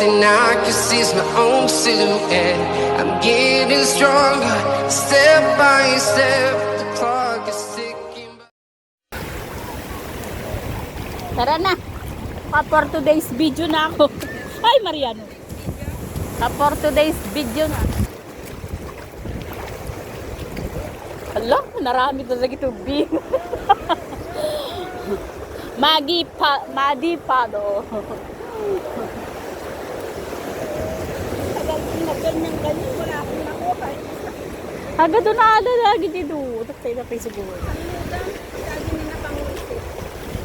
thing I can see is my own silhouette. I'm getting stronger, step by step. The clock is ticking. Tara na. Pa for today's video na ako. Ay, Mariano. Pa for today's video na. Hala, narami talaga tubig. Magi pa, madi pa do. Haga doon na ada lagi dito. Taktay na pa siguro.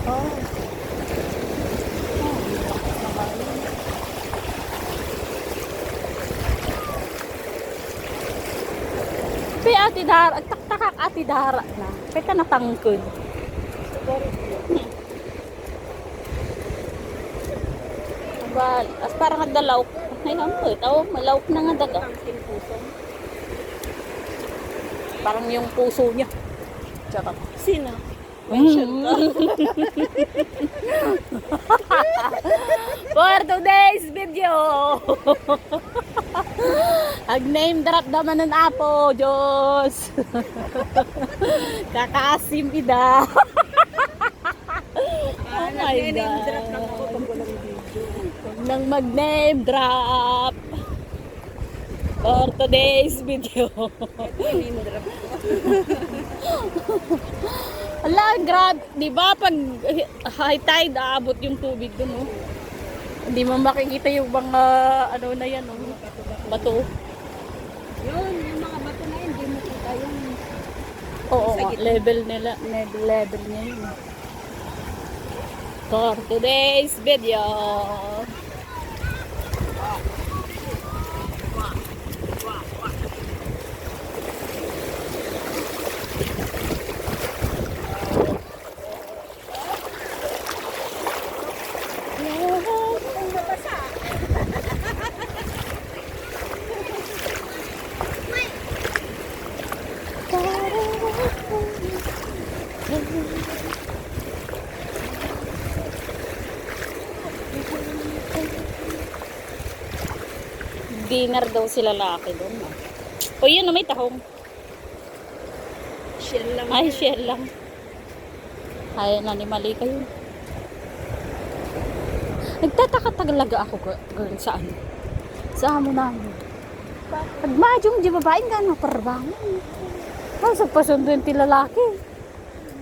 Oh. Pe ati dara, taktakak ati dara na. Peta na tangkod. Bal, as parang nagdalaw. Ay, hampot. Oh, malawak na nga daga. Parang yung puso niya. Tsaka. Sino? For today's video. Ag name drop naman ng apo, Diyos. Kakaasim ida. oh my God. Huwag nang mag-name drop. For today's video. Ala, grab, 'di ba pag high tide aabot yung tubig doon, oh. Hindi mo makikita yung mga ano na 'yan, oh. Bato. Yun, yung mga bato na yun, hindi mo kita yung... Oo, nga, level nila, level, level niya yun. For today's video. Dinner daw sila laki doon. O yun, may tahong. Shell lang. Ay, share lang. Ay, nanimali kayo. Nagtataka talaga ako girl, sa ano. Sa amo namin. Pag madyong di babaeng ka, naparbangan. Tapos pasundo yung tilalaki.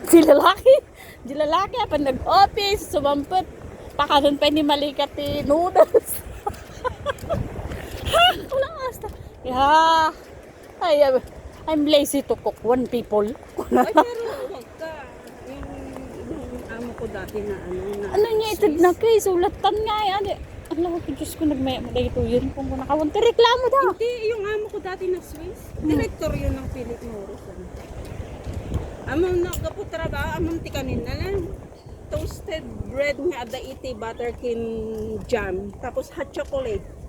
Tilalaki? Di lalaki, pa nag-office, sumampot. Pakanon pa ni Malikat ni noodles. ha! Wala asta. Yeah. Uh, I'm lazy to cook one people. Ay, pero huwag ka. Yung, yung amo ko dati na ano na... ano niya itid na kay sulatan nga eh. Ano, ko, Diyos ko, nagmaya mo ito yun. Kung kunakawan, reklamo daw. Hindi, yung amo ko dati na Swiss. Director yun ng Philip Morris. Ano. Amang nakaputrabaho, amang tikanin na lang. Toasted bread nga ada iti butterkin jam. Tapos hot chocolate.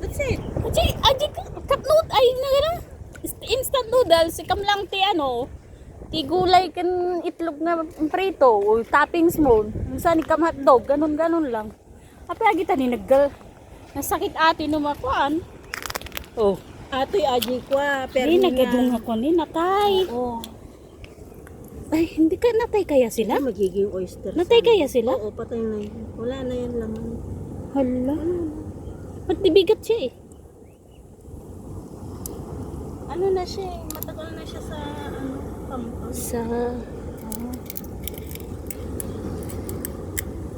That's it. Aji, aji, cup nood, ay, na gano'n. Instant noodles, ikam lang ti ano, ti gulay kan itlog na prito, o toppings mo, saan ikam hotdog, ganun, ganun lang. Apa agita ni naggal, nasakit ati numakuan. Oh, Ato'y aji kwa. Pero di nagadung ako ni natay. Oo. Ay, hindi ka natay kaya sila? Sila magiging oyster. Natay kaya sila? Oo, patay na yun. Wala na yan laman. Hala. Ba't bigat siya eh? Ano na siya eh, matagal na siya sa ano, compound. Sa...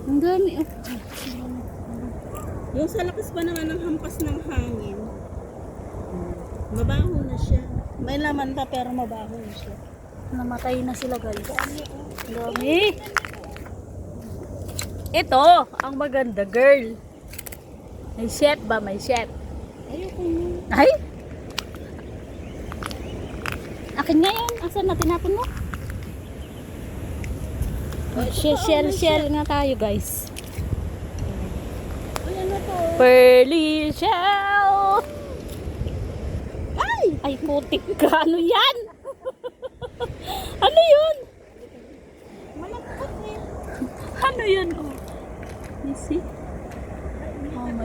Ang dami. Oh. Yung sa lakas pa naman ng hampas ng hangin, mabaho na siya. May laman pa pero mabaho na siya. Namatay na sila guys. Dami. Ito, ang maganda girl. May chef ba? May chef. Ayoko yun. Ay! Akin nga yan. Asan na tinapon mo? Shell, shell, shell nga tayo guys. Ayan na to. Pearly shell! Ay! Ay, putik ka. Ano yan? ano yun? Malakot eh. Ano yun? Oh. You see? Oh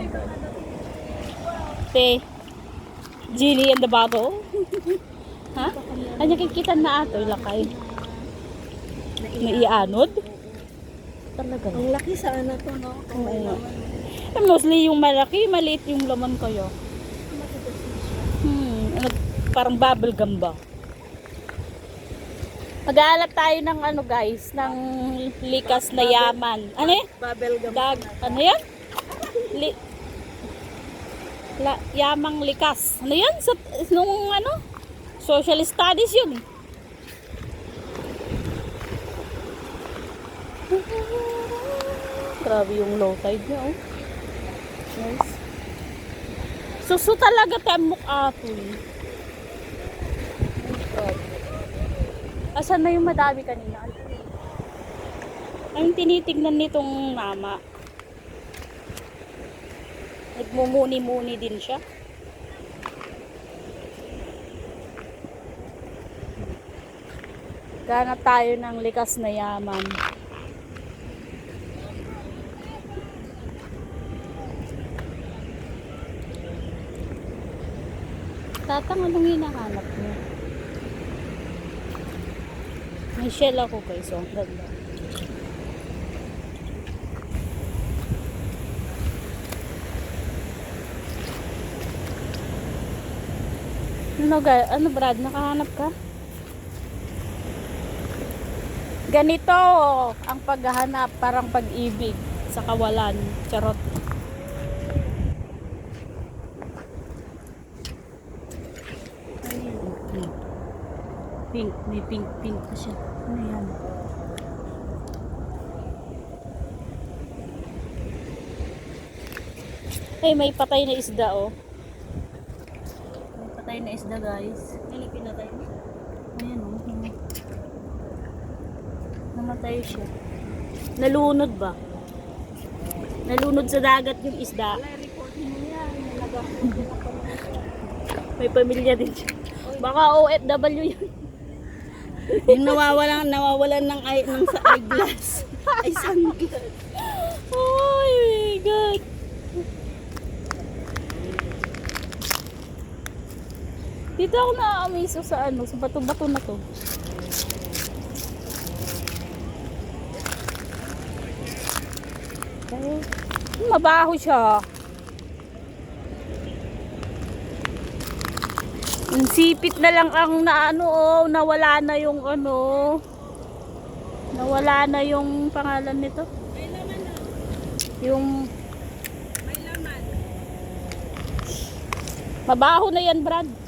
ate. Genie and the bottle. ha? Anya kikitan na ato, lakay. Naianod? Talaga. Ang laki sa ano to, no? Oo. laman. Eh, mostly yung malaki, maliit yung laman kayo. Hmm, ano, parang bubble gum ba? Mag-aalap tayo ng ano guys, ng likas na yaman. Ano yun? Bubble gum. Dag, ano yan? Li, la, yamang likas. Ano yan? Sa, nung ano? Social studies yun. Grabe yung low tide niya, oh. Guys. Suso talaga temok ato, God. Asan na yung madami kanina? Ang tinitignan nitong mama. Nagmumuni-muni din siya. Ganap tayo ng likas na yaman. Tatang, anong hinahanap mo? May shell ako guys, so ang ganda. Ano, ga- ano Brad, nakahanap ka? Ganito ang paghahanap, parang pag-ibig sa kawalan. Charot. Pink, may pink, pink pa siya. Ano yan? Ay, may patay na isda, oh. Isda, guys. Ano pinatay mo? Ayan, oh. nam- Namatay siya. Nalunod ba? Nalunod sa dagat yung isda. May pamilya din siya. Baka OFW yun. Yung nawawalan, nawawalan ng, ng sa eyeglass. Ay, sunglass. Oh my God. Dito ako na-amaze sa ano, sa bato-bato na to. Okay. Mabaho siya. Yung sipit na lang ang naano oh, nawala na yung ano. Nawala na yung pangalan nito. May laman na. Yung May laman. mabaho na yan, Brad.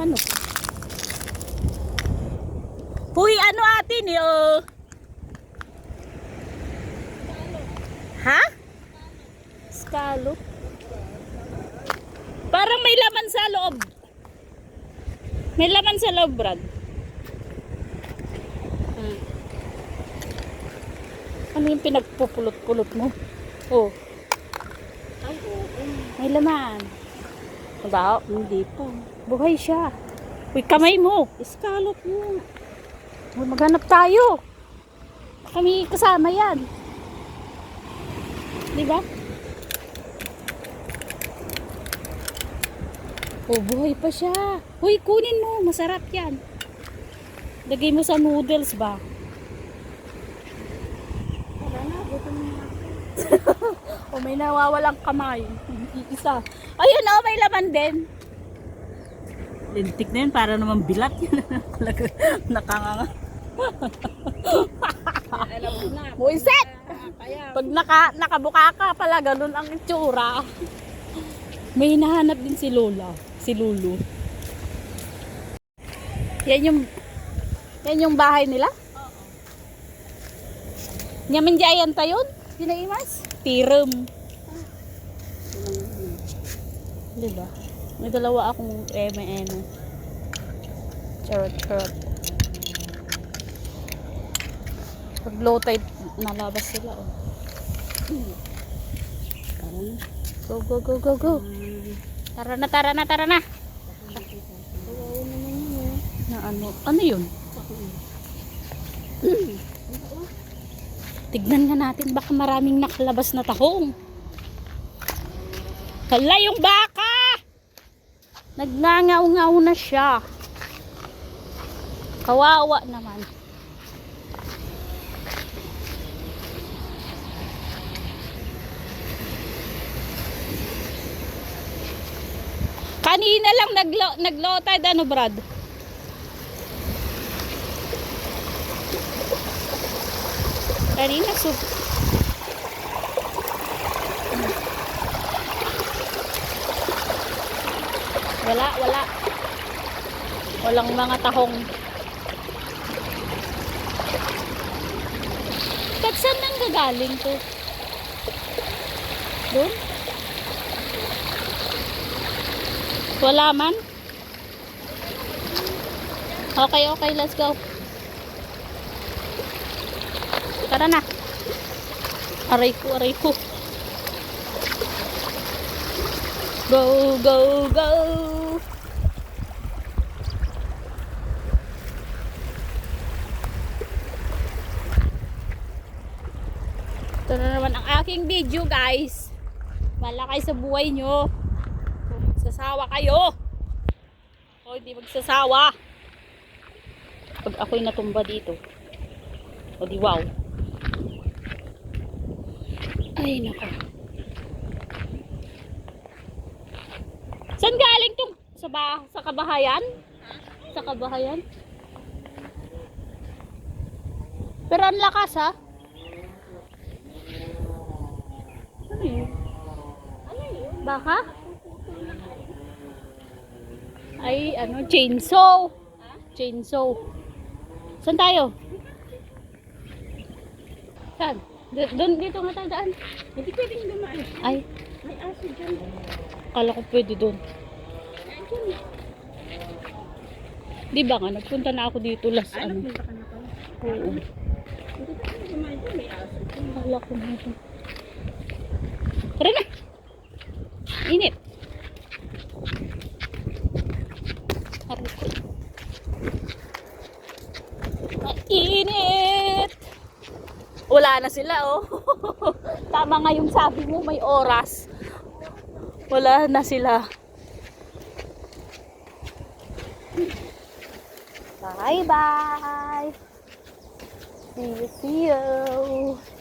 Ano? Huy, ano atin eh, oh. Ha? Scallop. Parang may laman sa loob. May laman sa loob, Brad. Hmm. Ano yung pinagpupulot-pulot mo? Oh, Ay, oo. may laman. Mabaho? Hindi po. Buhay siya. Uy, kamay mo. Scallop mo. Uy, Maghanap tayo. Kami kasama yan. Di ba? Oh, buhay pa siya. Uy, kunin mo. Masarap yan. Lagay mo sa noodles ba? Wala na, gutom na. O may nawawalang kamay. Isa. Ayun oh, may laman din. Lintik na yun, para naman bilat yun. Nakanganga. Alam mo na. Buiset! Pag naka, nakabuka ka pala, ganun ang itsura. May hinahanap din si Lola. Si Lulu. Yan yung yan yung bahay nila? Oo. Nyaman jayan tayon? Pinaimas? Tirem. Diba? May dalawa akong eme. Charot, charot. Pag low tide, nalabas sila, oh. Go, go, go, go, go. Tara na, tara na, tara na. Na ano? Ano yun? Tignan nga natin, baka maraming nakalabas na tahong. Hala, yung baka! Nagngangaw-ngaw na siya. Kawawa naman. Kanina lang naglo naglow tide ano Brad? Kanina so Wala, wala. Walang mga tahong. Ba't saan nang gagaling to? Doon? Wala man? Okay, okay, let's go. Tara na. Aray ko, aray ko. Go, go, go! Ito na naman ang aking video guys. Malakay sa buhay nyo. Magsasawa kayo. O hindi magsasawa. Pag ako'y natumba dito. O di wow. Ay nako. Saan galing tong sa ba sa kabahayan? Sa kabahayan? Pero ang lakas ha. Ano yun? Baka? Ay, ano, chainsaw. Chainsaw. Saan tayo? Saan? Doon, dito nga tayo daan. Hindi pwedeng dumaan. Ay, May aso dyan. kala ko pwede doon. Di ba nga, nagpunta na ako dito last Ay, ano. nagpunta ka na pala. Oo. Hindi pwedeng dumaan dyan. May aso. Kala ko na ito. Tara na! Init! Ko. Mainit! Wala na sila, oh. Tama nga yung sabi mo, may oras. Wala na sila. Bye-bye! See you, see you!